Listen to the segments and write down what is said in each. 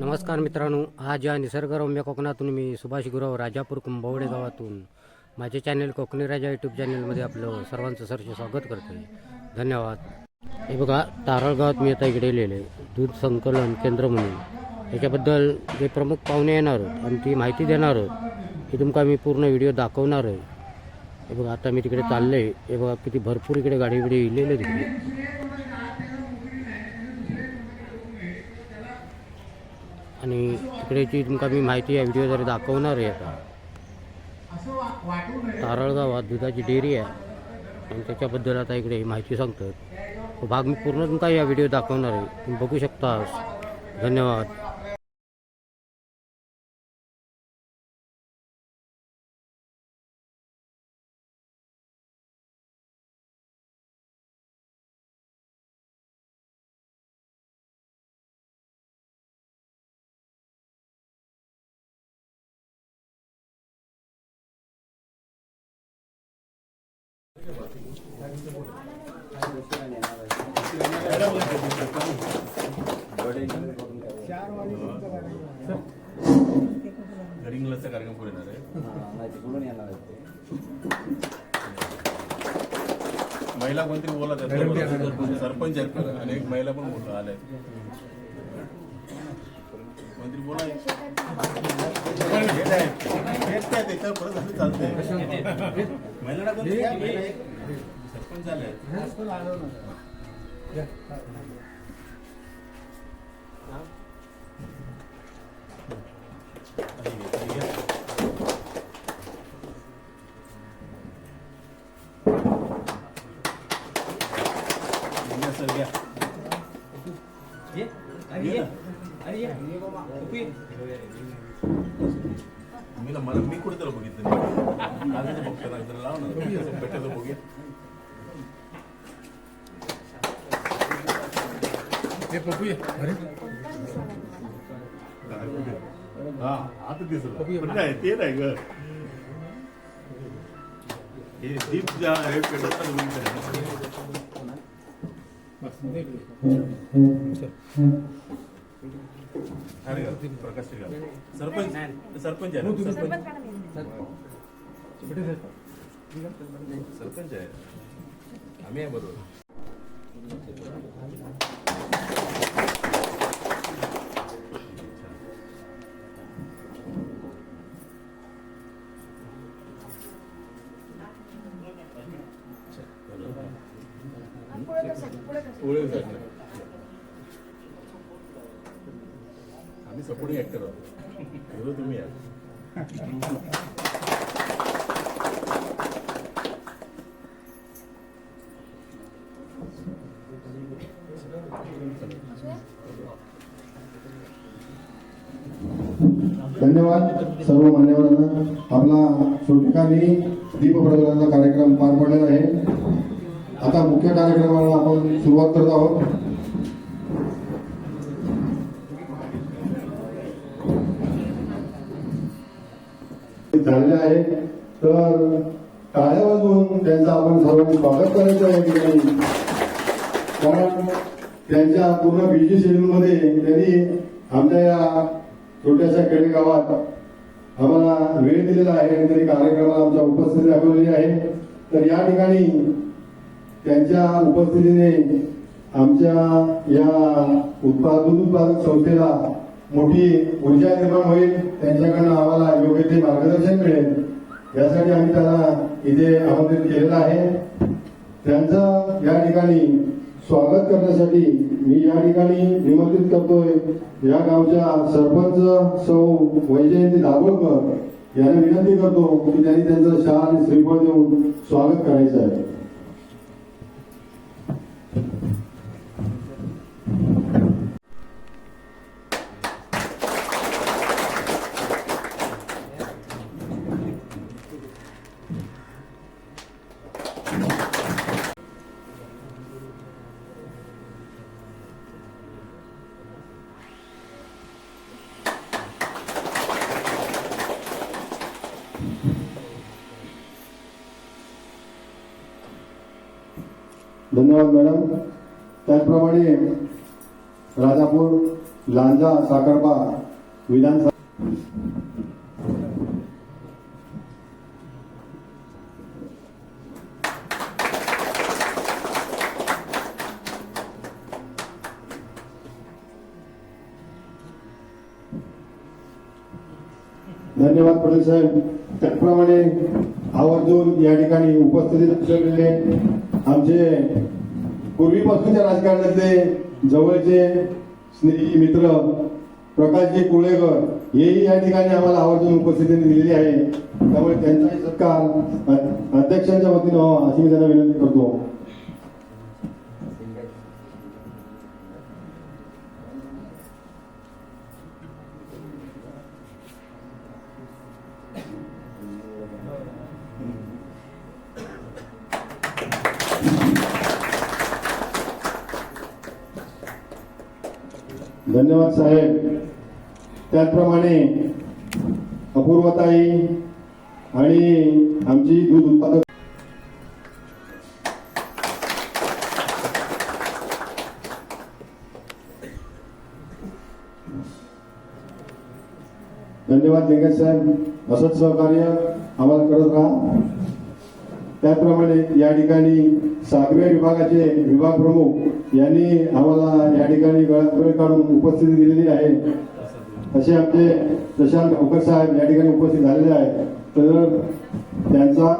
नमस्कार मित्रांनो आज या निसर्गरम्य कोकणातून मी सुभाष गुरव राजापूर कुंभवडे गावातून माझे चॅनल कोकणी राजा यूट्यूब चॅनलमध्ये आपलं सर्वांचं सरचे स्वागत करतो धन्यवाद. हे बघा तारळ गावात मी आता इकडे लिहिले दूध संकलन केंद्र म्हणून. याच्याबद्दल जे प्रमुख पाहुणे येणार आहेत आणि ती माहिती देणार आहेत हे तुमका मी पूर्ण व्हिडिओ दाखवणार आहे. हे बघा आता मी तिकडे चाललो आहे हे बघा किती भरपूर इकडे गाडी बिडी इलेले तिकडे. आणि तिकडेची तुमका मी माहिती या व्हिडिओद्वारे दाखवणार आहे आता. तारळगावात दुधाची डेअरी आहे. आणि त्याच्याबद्दल आता इकडे माहिती सांगतात भाग मी पूर्ण तुमका या व्हिडिओ दाखवणार आहे. तुम्ही बघू शकता. धन्यवाद. कार्यक्रम पुढे येणार आहे महिला कोणतरी बोला त्यात सरपंच आहेत? आणि एक महिला पण बोलतो आल्या कोणतरी बोला. येत आहे. येत आहे, त्याच्यावर परत असं चालतंय. महिला. सरपंच आले? आता दिसलं. पण नाही ते नाही ग. हे दीप ज्या हे प्रकाश श्रीराम. सरपंच सरपंच आहे. ना? सरपंच सरपंच आहे. आम्ही आहे बरोबर पुढे जा. आम्ही सपोर्टिंग ऍक्टर आहोत एवढं तुम्ही या धन्यवाद सर्व मान्यवरांना. आपला ठिकाणी दीप प्रज्वलनाचा कार्यक्रम पार पडलेला आहे. आता मुख्य कार्यक्रमाला आपण सुरुवात करत आहोत. झालेले आहे. तर टाळ्या वाजवून त्यांचं आपण सर्वांनी स्वागत करायचं आहे कारण त्यांच्या पूर्ण बिझी शेड्यूलमध्ये त्यांनी आमच्या या छोट्याशा खेडेगावात आम्हाला वेळ दिलेला आहे आणि त्यांनी कार्यक्रमाला आमच्या उपस्थिती दाखवलेली आहे. तर या ठिकाणी त्यांच्या उपस्थितीने आमच्या या उत्पादन उत्पादक संस्थेला मोठी ऊर्जा निर्माण होईल. त्यांच्याकडनं आम्हाला योग्य ते मार्गदर्शन मिळेल. यासाठी आम्ही त्यांना इथे आमंत्रित केलेलं आहे. त्यांचं या ठिकाणी स्वागत करण्यासाठी मी या ठिकाणी निमंत्रित करतोय. या गावच्या सरपंच सौ वैजयंती दाभोळकर यांना विनंती करतो की त्यांनी त्यांचं शाल आणि श्रीफळ देऊन स्वागत करायचं आहे. धन्यवाद मॅडम त्याचप्रमाणे राजापूर लांजा साखरपा विधानसभा धन्यवाद पटेल साहेब. त्याचप्रमाणे आवर्जून या ठिकाणी उपस्थिती असलेले आमचे पूर्वीपासूनच्या राजकारणातले जवळचे स्नेही मित्र प्रकाशजी कुळेकर हेही या ठिकाणी आम्हाला आवर्जून उपस्थितीने दिलेली आहे. त्यामुळे त्यांचाही सत्कार अध्यक्षांच्या वतीनं अशी मी त्यांना विनंती करतो. धन्यवाद साहेब. त्याचप्रमाणे अपूर्वताई आणि आमची दूध उत्पादक धन्यवाद लिंगेश साहेब. असंच सहकार्य आम्हाला करत राहा. त्याचप्रमाणे या ठिकाणी सातव्या विभागाचे विभाग प्रमुख यांनी आम्हाला या ठिकाणी वेळात वेळ काढून उपस्थिती दिलेली आहे. असे आमचे प्रशांत गावकर साहेब या ठिकाणी उपस्थित झालेले आहेत. तर त्यांचा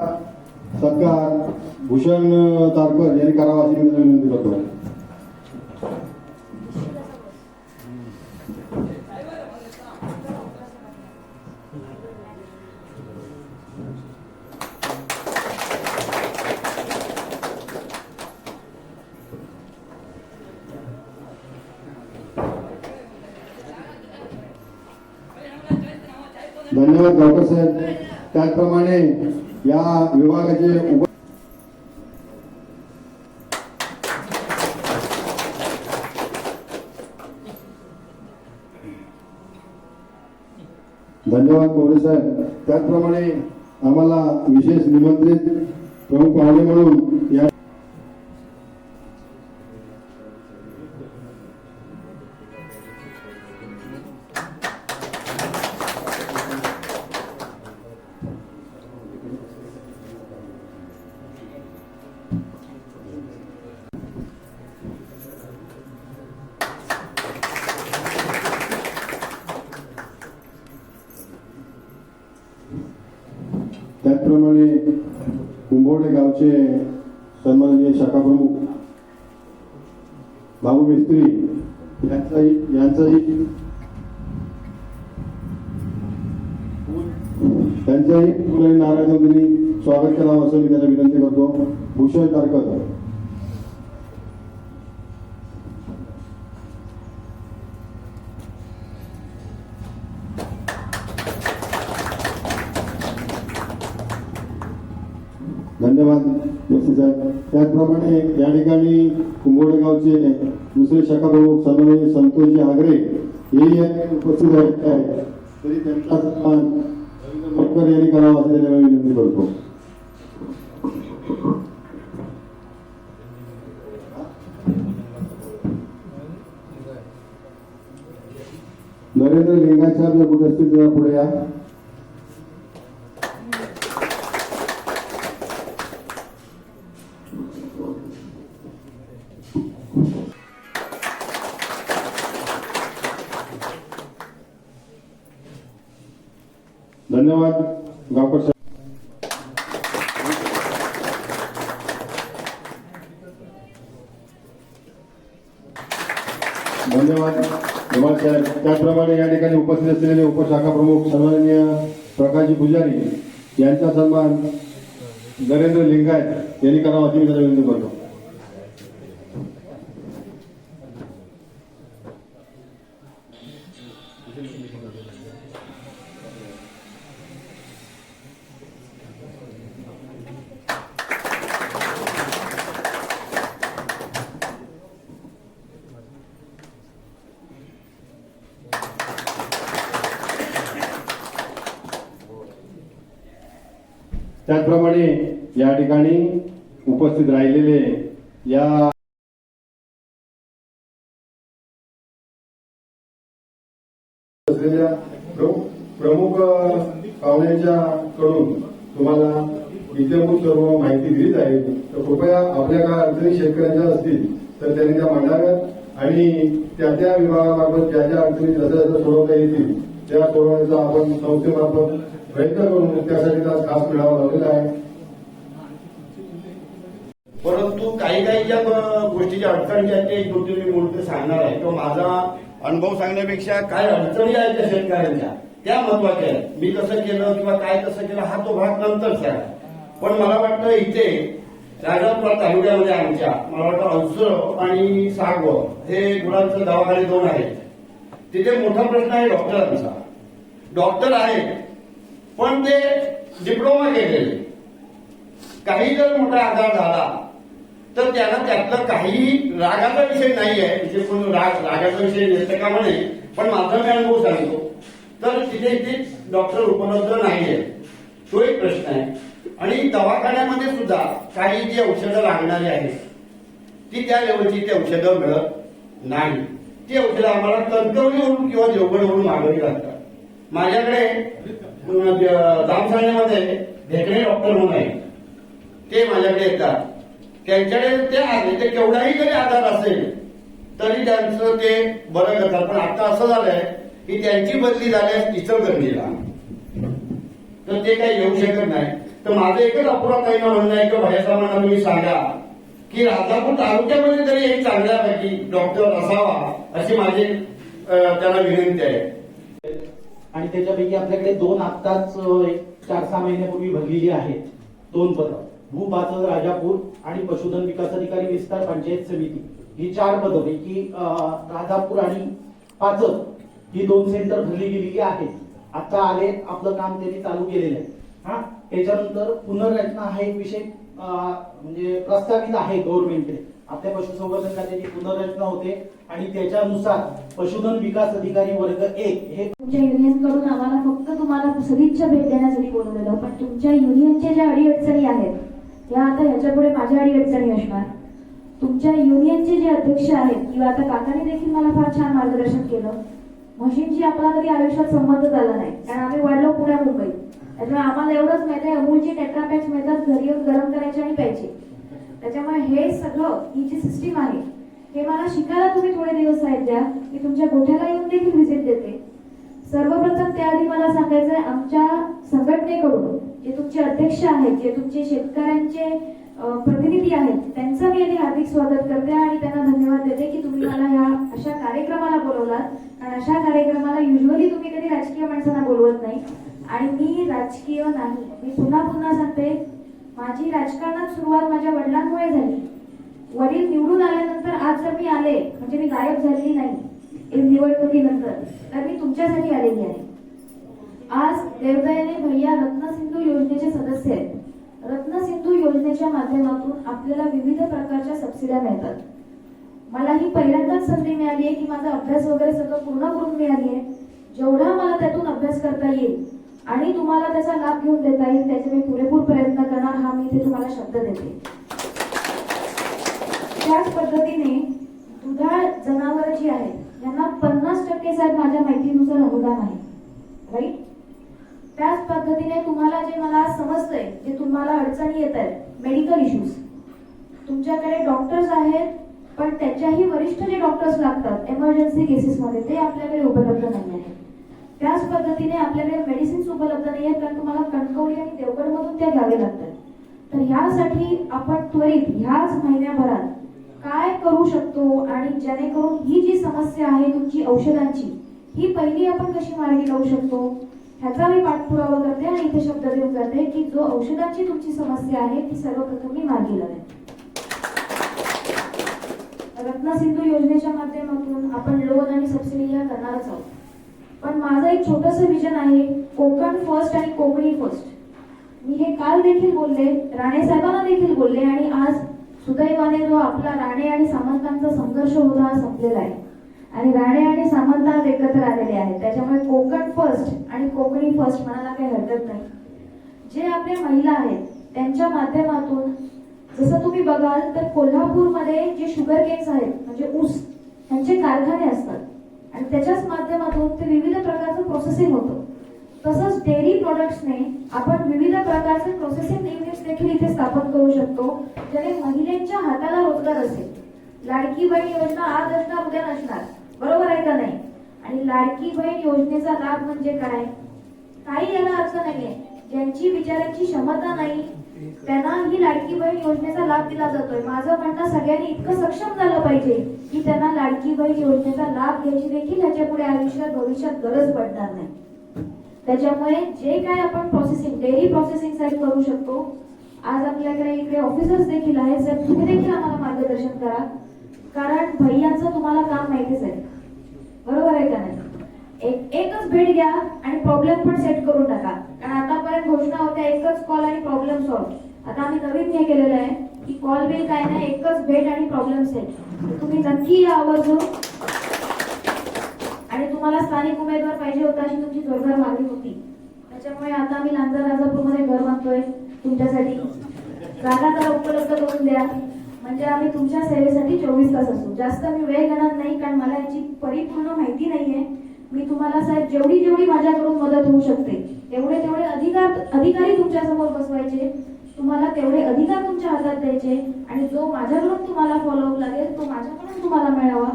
सत्कार भूषण तारकर यांनी करावा अशी मी विनंती करतो. असेल. त्याचप्रमाणे या विभागाचे उप धन्यवाद कोरे साहेब. त्याचप्रमाणे आम्हाला विशेष निमंत्रित प्रमुख पाहुणे म्हणून या त्याचप्रमाणे गावचे सन्माननीय शाखाप्रमुख बाबू मिस्त्री यांचाही यांचाही त्यांच्याही फुले नारायण यांनी स्वागत करावं असं मी त्यांना विनंती करतो. भूषण तारकर. जोशी साहेब त्याचप्रमाणे या ठिकाणी कुंभोडेगावचे दुसरे शाखाप्रमुख सन्माननीय संतोषजी आगरे हेही या ठिकाणी उपस्थित आहेत. तरी त्यांचा सन्मान रवींद्र मोटकर यांनी करावा असं त्यांना विनंती करतो. नरेंद्र लिंगाच्या जर कुठे असतील तेव्हा पुढे या. लिंगायत यांनी करावा अशी मी त्यांना विनंती करतो त्याचप्रमाणे या ठिकाणी उपस्थित राहिलेले या प्रमुख अ, पाहुण्यांच्या कडून तुम्हाला इत्यभूत सर्व माहिती दिलीच आहे. तर कृपया आपल्या काय अडचणी शेतकऱ्यांच्या असतील तर त्यांनी त्या मांडाव्यात आणि त्या त्या विभागामार्फत ज्या ज्या अडचणी जसं जसं सोडवता येतील त्या सोडवण्याचा आपण संस्थेमार्फत प्रयत्न करून त्यासाठी खास मिळावा लागलेला आहे. परंतु काही काही ज्या गोष्टीच्या अडचणी ज्या आहेत ते एक दोन तीन मी सांगणार आहे. किंवा माझा अनुभव सांगण्यापेक्षा काय अडचणी आहेत त्या शेतकऱ्यांच्या त्या महत्त्वाच्या आहेत. मी कसं केलं किंवा काय कसं केलं हा तो भाग नंतरचा आहे पण मला वाटतं इथे राजापुरा तालुक्यामध्ये आमच्या मला वाटतं अंसर आणि सागव हे गुरांचं दवाखाने दोन आहेत. तिथे मोठा प्रश्न आहे डॉक्टरांचा. डॉक्टर आहेत पण ते डिप्लोमा केलेले. काही जर मोठा आजार झाला तर त्यांना त्यातलं काही रागाचा विषय नाही आहे तिथे कोण राग रागाचा विषय येतं का म्हणे पण माझा मी अनुभव सांगतो. तर तिथे इथे डॉक्टर उपलब्ध नाही आहे तो एक प्रश्न आहे. आणि दवाखान्यामध्ये सुद्धा काही जी औषधं लागणारी आहेत ती त्या लेवलची ती औषधं मिळत नाही. ती औषधं आम्हाला कणकवलीवरून किंवा देवगडवरून मागवली लागतात माझ्याकडे जामसाण्यामध्ये भेकणे डॉक्टर म्हणून आहे ते माझ्याकडे येतात. त्यांच्याकडे ते आले ते केवढाही जरी आधार असेल तरी त्यांचं ते बरं करतात. पण आता असं झालंय की त्यांची बदली झाल्यास इचलकरंजीला तर ते काही येऊ शकत नाही. तर माझं एकच अपुरा काही म्हणणं आहे की भैयासाहेबांना तुम्ही सांगा की राजापूर तालुक्यामध्ये तरी एक चांगल्यापैकी डॉक्टर असावा अशी माझी त्याला विनंती आहे. आणि त्याच्यापैकी आपल्याकडे दोन आत्ताच एक चार सहा महिन्यापूर्वी भरलेली आहेत दोन पदं भूपाचल राजापूर आणि पशुधन विकास अधिकारी विस्तार पंचायत समिती. ही चार पदं पैकी राजापूर आणि पाचक ही दोन सेंटर भरली गेलेली आहेत. आता आले आपलं काम त्यांनी चालू केलेलं आहे. हा? त्याच्यानंतर पुनर्रचना हा एक विषय म्हणजे प्रस्तावित आहे गव्हर्नमेंटने आपल्या पशुसंवर्धन खात्याची पुनर्रचना होते आणि त्याच्यानुसार पशुधन विकास अधिकारी वर्ग एक हे तुमच्या युनियनकडून आम्हाला फक्त तुम्हाला सदिच्छा भेट देण्यासाठी बोलवलेलं पण तुमच्या युनियनच्या ज्या अडीअडचणी आहेत या आता ह्याच्या पुढे माझ्या अडीअडचणी असणार. तुमच्या युनियनचे जे अध्यक्ष आहेत किंवा आता काकाने देखील मला फार छान मार्गदर्शन केलं. म्हशींची आपला कधी आयुष्यात संबंध झाला नाही. कारण आम्ही वाढलो पुण्या मुंबईत. त्याच्यामुळे आम्हाला एवढंच माहिती आहे अमूलची टेट्रापॅक्स मिळतात घरी येऊन गरम करायचे आणि प्यायचे. त्याच्यामुळे हे सगळं ही जी सिस्टीम आहे हे मला शिकायला तुम्ही थोडे दिवस आहेत द्या. मी तुमच्या गोठ्याला येऊन देखील व्हिजिट देते. सर्वप्रथम त्याआधी मला सांगायचं आहे आमच्या संघटनेकडून जे तुमचे अध्यक्ष आहेत जे तुमचे शेतकऱ्यांचे प्रतिनिधी आहेत त्यांचं मी आधी हार्दिक स्वागत करते आणि त्यांना धन्यवाद देते की तुम्ही मला ह्या अशा कार्यक्रमाला बोलवलात. कारण अशा कार्यक्रमाला युजली तुम्ही कधी राजकीय माणसांना बोलवत नाही. आणि मी राजकीय नाही. मी पुन्हा पुन्हा सांगते माझी राजकारणात सुरुवात माझ्या वडिलांमुळे झाली. वडील निवडून आल्यानंतर आज जर मी आले म्हणजे मी गायब झालेली नाही. निवडणुकीनंतर. तर मी तुमच्यासाठी आलेली आहे. आज देवदयाने भैया रत्नसिंधू योजनेचे सदस्य आहेत. रत्नसिंधू योजनेच्या माध्यमातून आपल्याला विविध प्रकारच्या सबसिड्या मिळतात. मला ही पहिल्यांदाच संधी मिळाली आहे की माझा अभ्यास वगैरे सगळं पूर्ण करून मिळाली आहे. जेवढा मला त्यातून अभ्यास करता येईल आणि तुम्हाला त्याचा लाभ घेऊन देता येईल त्याचे मी पुरेपूर प्रयत्न करणार हा मी इथे तुम्हाला शब्द देते. त्याच पद्धतीने दुधाळ जनावरं जी आहेत यांना पन्नास टक्के साहेब माझ्या माहितीनुसार अनुदान आहे. राईट त्याच पद्धतीने तुम्हाला जे मला समजतंय जे तुम्हाला अडचणी येत आहेत मेडिकल इश्यूज तुमच्याकडे डॉक्टर्स आहेत पण त्याच्याही वरिष्ठ जे डॉक्टर्स लागतात एमर्जन्सी केसेसमध्ये ते आपल्याकडे उपलब्ध नाही आहेत. त्याच पद्धतीने आपल्याकडे मेडिसिन्स उपलब्ध नाही आहेत कारण तुम्हाला कणकवली आणि देवगडमधून त्या घ्यावे लागतात. तर ह्यासाठी आपण त्वरित ह्याच महिन्याभरात काय करू शकतो आणि जेणेकरून ही जी समस्या आहे तुमची औषधांची ही पहिली आपण कशी मार्गी लावू शकतो? ह्याचा मी पाठपुरावा करते आणि इथे शब्द देऊन जाते की जो औषधांची तुमची समस्या आहे ती सर्वप्रथम मी मार्गी लावेन. रत्नसिंधू योजनेच्या माध्यमातून आपण लोन आणि सबसिडी ह्या करणारच आहोत. पण माझं एक छोटस विजन आहे कोकण फर्स्ट आणि कोकणी फर्स्ट मी हे काल देखील बोलले राणे साहेबांना देखील बोलले आणि आज सुदैवाने जो आपला राणे आणि सामंतांचा संघर्ष होता हा संपलेला आहे. आणि राणे आणि सामंत आज एकत्र आलेले आहेत. त्याच्यामुळे कोकण फर्स्ट आणि कोकणी फर्स्ट म्हणायला काही हरकत नाही. जे आपल्या महिला आहेत त्यांच्या माध्यमातून जसं तुम्ही बघाल तर कोल्हापूरमध्ये जे शुगर केन्स आहेत म्हणजे ऊस यांचे कारखाने असतात. आणि त्याच्याच माध्यमातून ते विविध प्रकारचं प्रोसेसिंग होतं. तसंच डेअरी प्रोडक्ट्सने आपण विविध प्रकारचे प्रोसेसिंग युनिट्स देखील इथे स्थापन करू शकतो ज्याने महिलांच्या हाताला रोजगार असेल. लाडकी बहीण योजना आज असणार उद्या नसणार बरोबर आहे का नाही? आणि लाडकी बहीण योजनेचा लाभ म्हणजे काय? काही याला अर्थ नाहीये. ज्यांची विचारांची क्षमता नाही त्यांना ही लाडकी बहीण योजनेचा लाभ दिला जातोय. माझं म्हणणं सगळ्यांनी इतकं सक्षम झालं पाहिजे की त्यांना लाडकी बहीण योजनेचा लाभ घ्यायची देखील ह्याच्या पुढे आयुष्यात भविष्यात गरज पडणार नाही. त्याच्यामुळे जे काय आपण प्रोसेसिंग डेली प्रोसेसिंगसाठी करू शकतो आज आपल्याकडे इकडे ऑफिसर्स देखील आहेत सर तुम्ही देखील आम्हाला मार्गदर्शन करा. कारण भैयाचं तुम्हाला काम माहितीच आहे. बरोबर आहे का नाही? एक एकच भेट घ्या आणि प्रॉब्लेम पण सेट करून टाका. कारण आतापर्यंत घोषणा होत्या एकच कॉल आणि प्रॉब्लेम सॉल्व आता आम्ही नवीन हे केलेलं आहे की कॉल बिल काय नाही एकच भेट आणि प्रॉब्लेम सेट तुम्ही नक्की या आवर्जून मला स्थानिक उमेदवार पाहिजे होता अशी तुमची जोरदार मागणी होती. त्याच्यामुळे आता मी लांजा राजापूरमध्ये घर मागतोय तुमच्यासाठी. जागा तर उपलब्ध करून द्या. म्हणजे आम्ही तुमच्या सेवेसाठी चोवीस तास असू जास्त मी वेळ घेणार नाही कारण मला याची परिपूर्ण माहिती नाहीये. मी तुम्हाला साहेब जेवढी जेवढी माझ्याकडून मदत होऊ शकते तेवढे तेवढे अधिकार अधिकारी तुमच्यासमोर बसवायचे तुम्हाला तेवढे अधिकार तुमच्या हातात द्यायचे आणि जो माझ्याकडून तुम्हाला फॉलोअप लागेल तो माझ्याकडून तुम्हाला मिळावा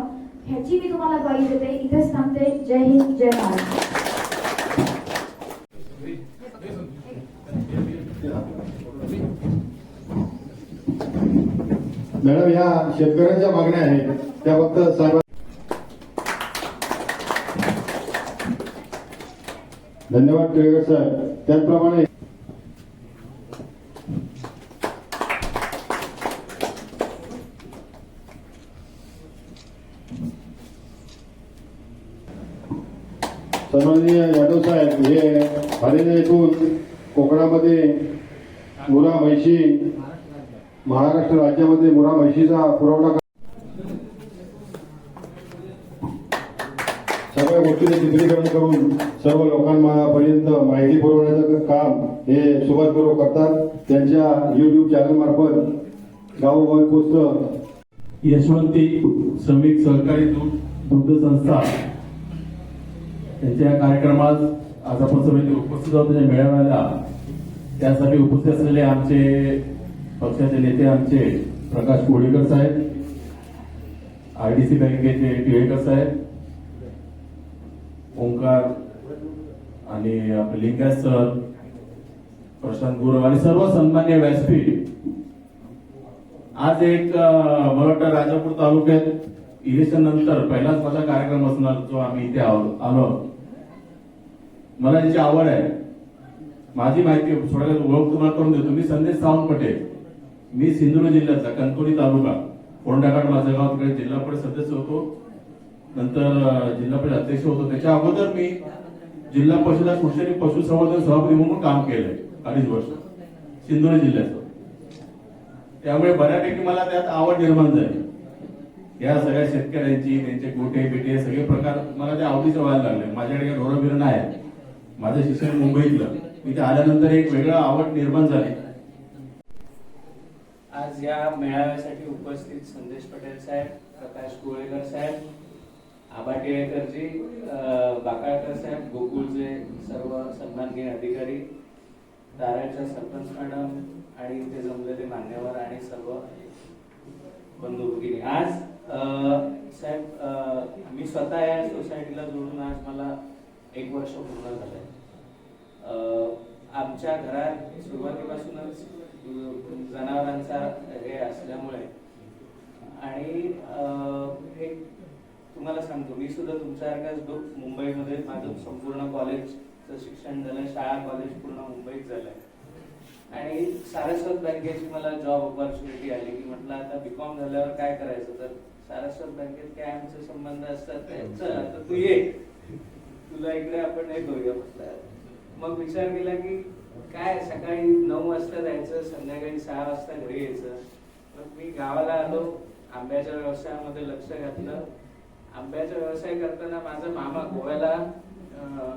ह्याची मी तुम्हाला ग्वाही देते. इथेच थांब जय हिंद जय महाराष्ट्र मॅडम या शेतकऱ्यांच्या मागण्या आहेत. त्या फक्त साहेब धन्यवाद टिळेकर साहेब. त्याचप्रमाणे सन्माननीय यादव साहेब हे हरियाणा येथून कोकणामध्ये मुरा म्हैशी महाराष्ट्र राज्यामध्ये मुरा म्हैशीचा पुरवठा सगळ्या गोष्टीचं चित्रीकरण करून सर्व लोकांपर्यंत माहिती पुरवण्याचं काम हे सुभाष गौरव करतात. त्यांच्या युट्यूब चॅनल मार्फत गावोगावी पोचतं. यशवंती श्रमिक सहकारी दूध दुग्ध संस्था. त्यांच्या या कार्यक्रमात आज आपण सगळे उपस्थित आहोत त्या मेळाव्याला त्यासाठी उपस्थित असलेले आमचे पक्षाचे नेते आमचे प्रकाश कोळीकर साहेब आयडीसी बँकेचे टिळेकर साहेब ओंकार आणि आपले लिंगायत सर प्रशांत गुरव आणि सर्व सन्मान्य व्यासपीठ आज एक अ, मला वाटतं राजापूर तालुक्यात इलेक्शन नंतर पहिलाच माझा कार्यक्रम असणार जो आम्ही इथे आलो आलो. मला याची आवड आहे. माझी माहिती थोड्या ओळख तुम्हाला करून देतो. मी संदेश सावंत पटेल. मी सिंधुदुर्ग जिल्ह्याचा कणकोली तालुका. कोंडाघाट माझं गाव तिकडे जिल्हा परिषद सदस्य होतो. नंतर जिल्हा परिषद अध्यक्ष होतो. त्याच्या अगोदर मी जिल्हा परिषद कृषी पशुसंवर्धन सभापती म्हणून काम केलंय. अडीच वर्ष. सिंधुदुर्ग जिल्ह्याचं. त्यामुळे बऱ्यापैकी मला त्यात आवड निर्माण झाली. या सगळ्या शेतकऱ्यांची त्यांचे गोटे बिटे सगळे प्रकार मला त्या आवडीचे व्हायला लागले. माझ्याकडे ढोरं बिरं नाही. माझं शिक्षण मुंबईतलं. तिथे आल्यानंतर एक वेगळं आवड निर्माण झाली. आज या मेळाव्यासाठी उपस्थित संदेश पटेल साहेब प्रकाश गोळेकर साहेब आबा टिळेकरजी बाकाळकर साहेब गोकुळचे सर्व सन्माननीय अधिकारी दाराच्या सरपंच मॅडम आणि इथे जमलेले मान्यवर आणि सर्व बंधू भगिनी आज साहेब मी स्वतः या सोसायटीला जोडून आज मला एक वर्ष पूर्ण झालंय. आमच्या घरात सुरुवातीपासूनच जनावरांचा हे असल्यामुळे आणि एक तुम्हाला सांगतो मी सुद्धा तुमच्यासारखाच लोक मुंबईमध्ये माझं संपूर्ण कॉलेजचं शिक्षण झालं शाळा कॉलेज पूर्ण मुंबईत झालंय. आणि सारस्वत बँकेची मला जॉब ऑपॉर्च्युनिटी आली की म्हटलं आता बीकॉम झाल्यावर काय करायचं? तर सारस्वत बँकेत काय आमचे संबंध असतात? चल आता तू ये. तुला इकडे आपण हे करूया म्हटलं. मग विचार केला की काय सकाळी नऊ वाजता जायचं संध्याकाळी सहा वाजता घरी यायचं? मग मी गावाला आलो आंब्याच्या व्यवसायामध्ये लक्ष घातलं. आंब्याचा व्यवसाय करताना माझा मामा गोव्याला अं,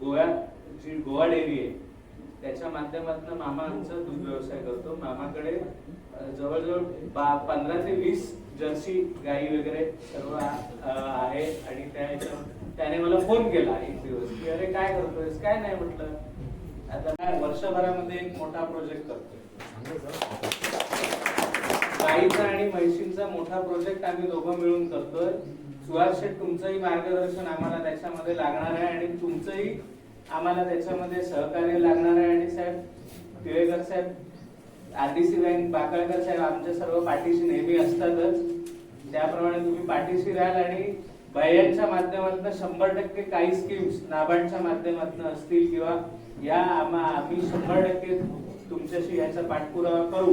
गोव्यात जी गोवा डेअरी आहे त्याच्या माध्यमातून मामा आमचा दूध व्यवसाय करतो. मामाकडे जवळजवळ बा पंधरा ते वीस जर्सी गाई वगैरे सर्व आहे आणि त्या त्याने मला फोन केला एक दिवस की अरे काय करतोयस? काय नाही म्हटलं. आता काय वर्षभरामध्ये एक मोठा प्रोजेक्ट करतोय. गाईचा आणि म्हैशींचा मोठा प्रोजेक्ट आम्ही दोघं मिळून करतोय. सुहास शेठ तुमचंही मार्गदर्शन आम्हाला त्याच्यामध्ये लागणार आहे आणि तुमचंही आम्हाला त्याच्यामध्ये सहकार्य लागणार आहे. आणि साहेब टिळेकर साहेब आरडीसी बँक बाकळकर साहेब आमच्या सर्व पाठीशी नेहमी असतातच. त्याप्रमाणे तुम्ही पाठीशी राहाल आणि भैयांच्या माध्यमातून शंभर टक्के काही स्कीम्स नाबार्डच्या माध्यमातून असतील किंवा या आम्हा आम्ही शंभर टक्के तुमच्याशी याचा पाठपुरावा करू.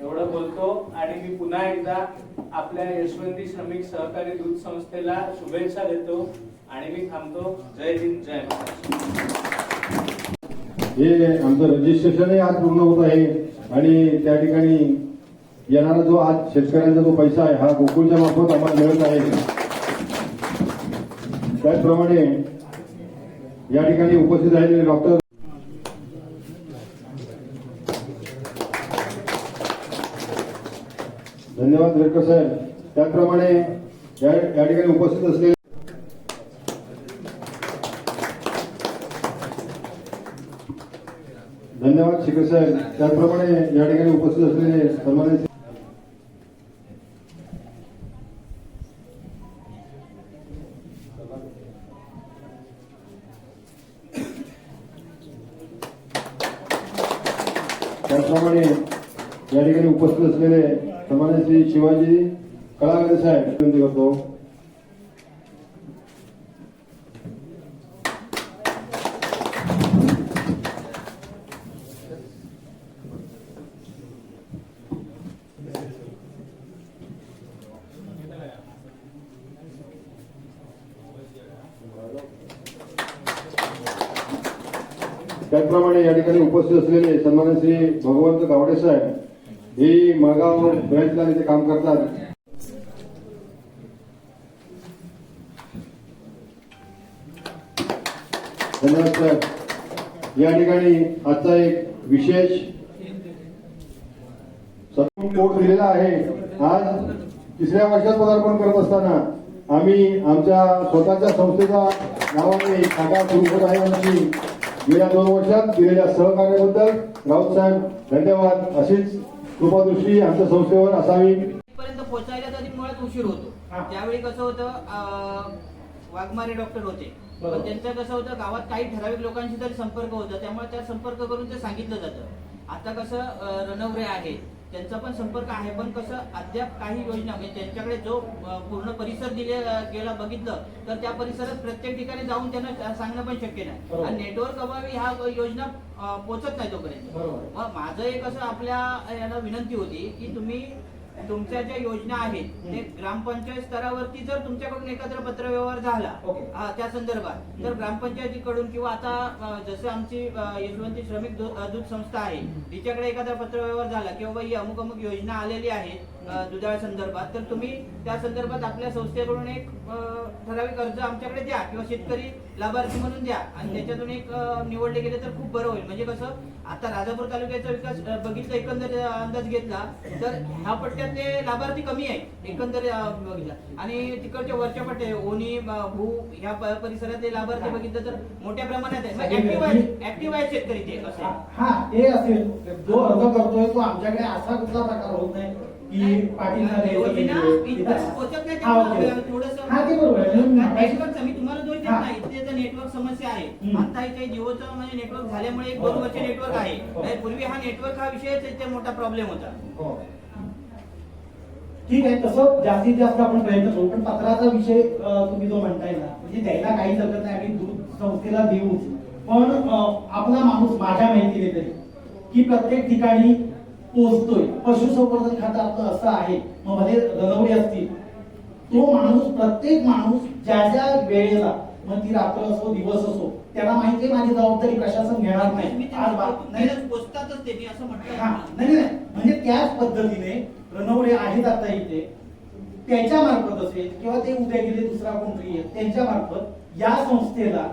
एवढं बोलतो आणि मी पुन्हा एकदा आपल्या यशवंती श्रमिक सहकारी दूध संस्थेला शुभेच्छा देतो आणि मी थांबतो. जय हिंद जय महाराष्ट्र. हे आमचं रजिस्ट्रेशनही आज पूर्ण होत आहे. आणि त्या ठिकाणी येणारा जो आज शेतकऱ्यांचा जो पैसा आहे हा गोकुळच्या मार्फत आम्हाला मिळत आहे. त्याचप्रमाणे या ठिकाणी उपस्थित राहिलेले डॉक्टर धन्यवाद रेडकर साहेब. त्याचप्रमाणे या ठिकाणी उपस्थित असलेले धन्यवाद शिखर साहेब त्याचप्रमाणे या ठिकाणी उपस्थित असलेले सन्मानित त्याचप्रमाणे या ठिकाणी उपस्थित असलेले सन्मानित श्री शिवाजी कळागरे साहेब विनंती करतो. त्याचप्रमाणे या ठिकाणी उपस्थित असलेले सन्मान श्री भगवंत गावडे साहेब हे मागाव ब्रँचला इथे काम करतात. धन्यवाद साहेब. या ठिकाणी आजचा एक विशेष सत्पूर्ण कोर्ट दिलेला आहे. आज तिसऱ्या वर्षात पदार्पण करत असताना आम्ही आमच्या स्वतःच्या संस्थेच्या नावाने शाखा सुरू होत आहे आमची. गेल्या दोन वर्षात दिलेल्या सहकार्याबद्दल राऊत साहेब धन्यवाद. अशीच कृपादृष्टी आमच्या संस्थेवर असावी. पर्यंत पोहोचायला तरी मुळात उशीर होतो. हा. त्यावेळी कसं होतं वाघमारे डॉक्टर होते. पण त्यांचं कसं होतं गावात काही ठराविक लोकांशी तरी संपर्क होता. त्यामुळे त्या संपर्क करून ते सांगितलं जातं. आता कसं अं, रणवरे आहे त्यांचा पण संपर्क आहे पण कसं अद्याप काही योजना म्हणजे त्यांच्याकडे जो पूर्ण परिसर दिले गेला बघितलं तर त्या परिसरात प्रत्येक ठिकाणी जाऊन त्यांना सांगणं पण शक्य नाही. आणि नेटवर्क अभावी ह्या योजना अं, पोहोचत नाही तोपर्यंत. मग माझं एक असं आपल्या याला विनंती होती की तुम्ही तुमच्या ज्या योजना आहेत ते ग्रामपंचायत स्तरावरती जर तुमच्याकडून एखादा पत्र व्यवहार झाला. हा, त्या संदर्भात तर ग्रामपंचायतीकडून किंवा आता जसं आमची यशवंती श्रमिक दूध संस्था आहे तिच्याकडे एखादा पत्र व्यवहार झाला किंवा ही अमुक अमुक योजना आलेली आहे दुधाळ संदर्भात तर तुम्ही त्या संदर्भात आपल्या संस्थेकडून एक ठराविक अर्ज आमच्याकडे द्या किंवा शेतकरी लाभार्थी म्हणून द्या. आणि त्याच्यातून एक निवडले गेले तर खूप बरं होईल. म्हणजे कसं आता राजापूर तालुक्याचा विकास बघितला एकंदर अंदाज घेतला तर ह्या पट्ट्यातले लाभार्थी कमी आहे एकंदर बघितला. आणि तिकडच्या वरच्या पट्ट्या ओनी भू ह्या परिसरातले लाभार्थी बघितलं तर मोठ्या प्रमाणात आहे ऍक्टिव्ह आहे शेतकरी ते असं. हा ते असेल. जो अर्ज करतोय तो आमच्याकडे असा कुठला प्रकार होत नाही. की पाटील योजना इथपर्यंत पोहोचत नाही हा, ओके. त्यामुळे थोडंसं हा, ते बरोबर आहे. म्हणून नेटवर्कचा मी तुम्हाला दोष देत हा. नाही इथे नेटवर्क समस्या आहे. आता इथे जिओचं म्हणजे नेटवर्क झाल्यामुळे एक हो. दोन वर्ष नेटवर्क आहे हो. नाही, पूर्वी हा नेटवर्क हा विषयच इथे मोठा प्रॉब्लेम होता हो. ठीक आहे तसं जास्तीत जास्त आपण प्रयत्न करू पण पत्राचा विषय तुम्ही जो म्हणताय ना म्हणजे द्यायला काही हरकत नाही आम्ही दूध संस्थेला देऊच पण आपला माणूस माझ्या माहितीने तरी की प्रत्येक ठिकाणी पोहोचतोय पशुसंवर्धन खातं आपलं असं आहे. मग मध्ये रनवडी असतील तो माणूस प्रत्येक माणूस ज्या ज्या वेळेला मग ती रात्र असो दिवस असो त्याला माहिती माझी जबाबदारी प्रशासन घेणार नाही. नाही. म्हणजे त्याच पद्धतीने रणवडे आहेत आता इथे. त्याच्या मार्फत असेल किंवा ते उद्या गेले दुसरा कोणतरी येईल त्यांच्या मार्फत या संस्थेला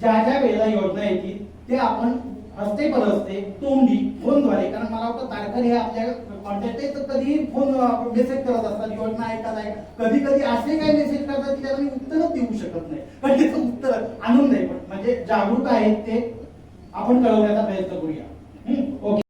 ज्या ज्या वेळेला योजना येतील ते आपण हस्ते पण असते तोंडी फोनद्वारे. कारण मला वाटतं तारखर हे आपल्या कॉन्टॅक्ट आहे तर कधी फोन मेसेज करत असतात. योजना आहे का नाही कधी कधी असे काही मेसेज करतात की त्याला मी उत्तरच देऊ शकत नाही. पण त्याचं उत्तर आणून नाही पण म्हणजे जागरूक आहेत ते. आपण कळवण्याचा प्रयत्न करूया. ओके